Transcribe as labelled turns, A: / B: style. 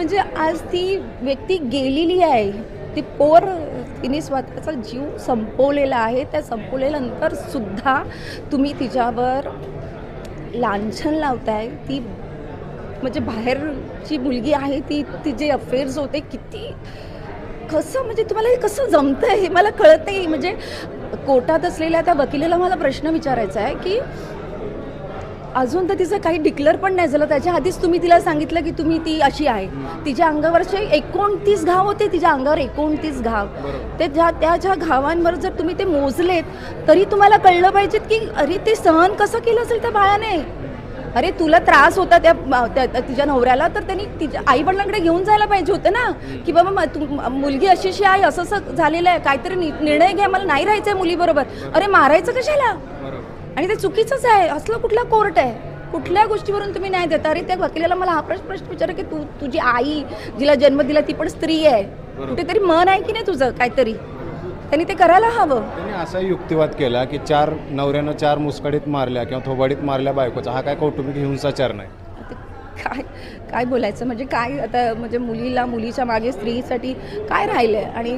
A: म्हणजे आज ती व्यक्ती गेलेली आहे ती पोर तिने स्वतःचा जीव संपवलेला आहे त्या संपवल्यानंतर सुद्धा तुम्ही तिच्यावर लांछन लावताय. ती म्हणजे बाहेरची मुलगी आहे ती तिचे अफेअर्स होते किती कसं म्हणजे तुम्हाला हे कसं जमतं हे मला कळत नाही म्हणजे कोर्टात असलेल्या त्या वकिलेला मला प्रश्न विचारायचा आहे की अजून तर तिचं काही डिक्लेअर पण नाही झालं. त्याच्या आधीच तुम्ही तिला सांगितलं की तुम्ही ती अशी आहे. तिच्या अंगावरचे एकोणतीस घाव होते तिच्या अंगावर एकोणतीस घाव. ते ज्या त्या ज्या घावांवर जर तुम्ही ते मोजलेत तरी तुम्हाला कळलं पाहिजे की अरे ते सहन कसं केलं असेल त्या बाळाने? अरे तुला त्रास होता त्या तिच्या नवऱ्याला तर त्यांनी तिच्या आई वडिलांकडे घेऊन जायला पाहिजे होतं ना? की बाबा तू मुलगी अशी अशी आहे असं असं झालेलं आहे काहीतरी निर्णय घ्या मला नाही राहायचं आहे मुलीबरोबर अरे मारायचं कशाला? आणि ते चुकीचंच आहे. असलं कुठला कोर्ट आहे. कुठल्या गोष्टीवरून तुम्ही न्याय देता? अरे त्या वकिलाला मला हा प्रश्न प्रश्न विचार की तू तुझी आई जिला जन्म दिला ती पण स्त्री आहे. कुठेतरी मन आहे की नाही तुझं काहीतरी? त्यांनी ते करायला हवं.
B: त्यांनी असा युक्तिवाद केला की चार नवऱ्यानं चार मुसकडीत मारल्या किंवा थोबाडीत मारल्या बायकोचा. हा काय कौटुंबिक हिंसाचार नाही.
A: काय काय बोलायचं? म्हणजे काय आता म्हणजे मुलीला मुलीच्या मागे स्त्रीसाठी काय राहिलं आहे आणि